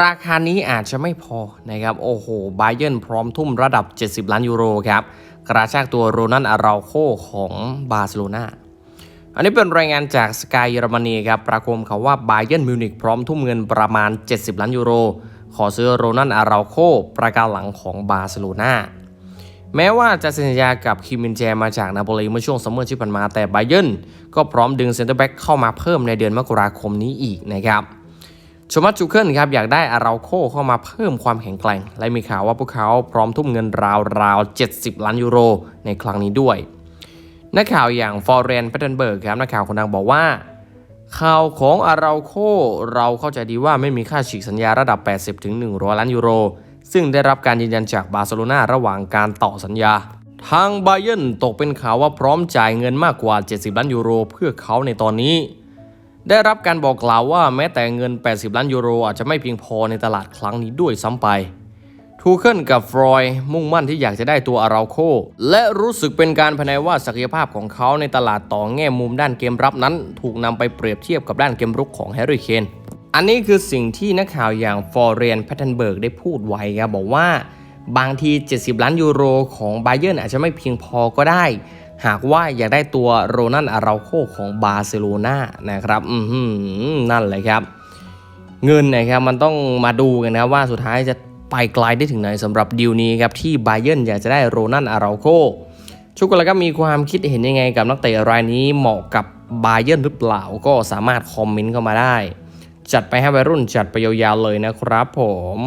ราคานี้อาจจะไม่พอนะครับ โอ้โหบาเย r n พร้อมทุ่มระดับ 70 ล้านยูโรครับ กระชากตัวโรนันอาราโคของบาร์เซโลนาอันนี้เป็นรายงานจากสกายเยอรมนีครับปรากฏเขาว่าบาเย r n มิวนิกพร้อมทุ่มเงินประมาณ 70 ล้านยูโร ขอซื้อโรนันอาราโคประการหลังของบาร์เซโลนาแม้ว่าจะเซ็นสัญญากับคิมินแจมาจากนาโปลีเมื่อช่วงซัมเมอร์ที่ผ่านมาแต่ไบเย r n ก็พร้อมดึงเซนเตอร์แบ็กเข้ามาเพิ่มในเดือนมกราคมนี้อีกนะครับ ชมัสจูเคิลครับอยากได้อาราโคเข้ามาเพิ่มความแข็งแกร่ง และมีข่าวว่าพวกเขาพร้อมทุ่มเงินราวๆ70 ล้านยูโร ในครั้งนี้ด้วย นักข่าวอย่างฟอร์เรนแพตเทนเบิร์กครับนักข่าวคนดังบอกว่าข่าวของอาราโคเราเข้าใจดีว่าไม่มีค่าฉีกสัญญาระดับ 80-100 ล้านยูโร ซึ่งได้รับการยืนยันจากบาร์เซโลนาระหว่างการต่อสัญญา ทางไบเย r n ตกเป็นข่าวว่าพร้อมจ่ายเงินมากกว่า 70 ล้านยูโร เพื่อเขาในตอนนี้ ได้รับการบอกกล่าวว่าแม้แต่เงิน 80 ล้านยูโรอาจจะไม่เพียงพอในตลาดครั้งนี้ด้วยซ้ำไปทูเคิลกับฟรอย์มุ่งมั่นที่อยากจะได้ตัวอาราโค และรู้สึกเป็นการภายในว่าศักยภาพของเขาในตลาดต่อแง่มุมด้านเกมรับนั้น ถูกนำไปเปรียบเทียบกับด้านเกมรุกของแฮร์รี่เคนอันนี้คือสิ่งที่นักข่าวอย่างฟอร์เรียนแพทเทนเบิร์กได้พูดไว้ครับบอกว่าบางที 70 ล้านยูโรของไบเย r n อาจจะไม่เพียงพอก็ได้ หากว่าอยากได้ตัวโรนันอาราโคของบาร์เซโลนานะครับอืนั่นเลยครับ เงินนะครับมันต้องมาดูกันนะว่าสุดท้ายจะไปไกลได้ถึงไหนสำหรับดีลนี้ครับที่ไบเย r n อยากจะได้โรนันอาราโคชุกคนลก็มีความคิดเห็นยังไงกับนักเตะรายนี้เหมาะกับไบเย r n หรือเปล่าก็สามารถคอมเมนต์เข้ามาได้ จัดไปให้วัยรุ่นจัดไปยาวๆเลยนะครับผม